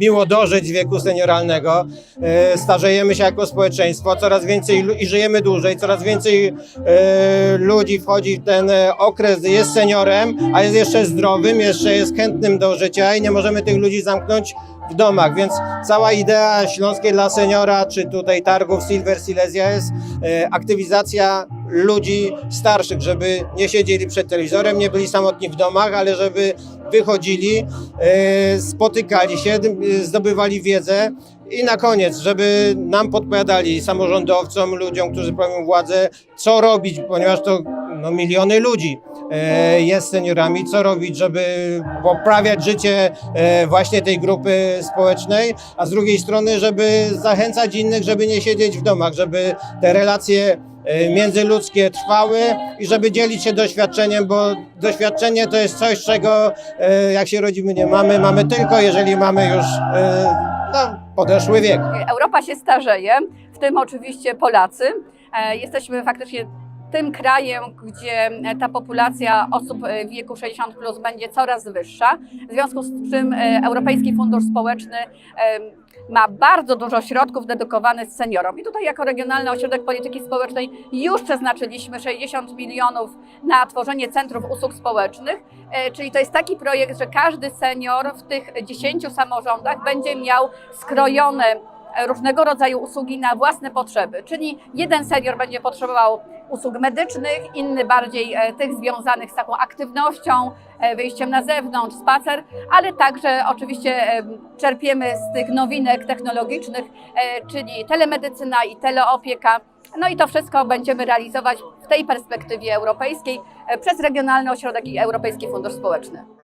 miło dożyć wieku senioralnego. E, Starzejemy się jako społeczeństwo, coraz więcej i żyjemy dłużej, coraz więcej e, ludzi wchodzi w ten e, okres, jest seniorem, a jest jeszcze zdrowym, jeszcze jest chętnym do życia i nie możemy tych ludzi zamknąć w domach, więc cała idea Śląskiej dla Seniora, czy tutaj targów Silver Silesia jest aktywizacja ludzi starszych, żeby nie siedzieli przed telewizorem, nie byli samotni w domach, ale żeby wychodzili, e, spotykali się, zdobywali wiedzę i na koniec, żeby nam podpowiadali samorządowcom, ludziom, którzy pełnią władzę, co robić, ponieważ to no, miliony ludzi e, jest seniorami, co robić, żeby poprawiać życie e, właśnie tej grupy społecznej, a z drugiej strony, żeby zachęcać innych, żeby nie siedzieć w domach, żeby te relacje międzyludzkie trwały i żeby dzielić się doświadczeniem, bo doświadczenie to jest coś, czego e, jak się rodzimy nie mamy, mamy tylko jeżeli mamy już e, no, podeszły wiek. Europa się starzeje, w tym oczywiście Polacy. E, Jesteśmy faktycznie tym krajem, gdzie ta populacja osób w wieku 60 plus będzie coraz wyższa. W związku z czym e, Europejski Fundusz Społeczny e, ma bardzo dużo środków dedykowanych seniorom. I tutaj jako Regionalny Ośrodek Polityki Społecznej już przeznaczyliśmy 60 milionów na tworzenie centrów usług społecznych, E, czyli to jest taki projekt, że każdy senior w tych 10 samorządach będzie miał skrojone różnego rodzaju usługi na własne potrzeby. Czyli jeden senior będzie potrzebował usług medycznych, inny bardziej e, tych związanych z taką aktywnością, e, wyjściem na zewnątrz, spacer, ale także oczywiście e, czerpiemy z tych nowinek technologicznych, czyli telemedycyna i teleopieka. No i to wszystko będziemy realizować w tej perspektywie europejskiej przez Regionalny Ośrodek i Europejski Fundusz Społeczny.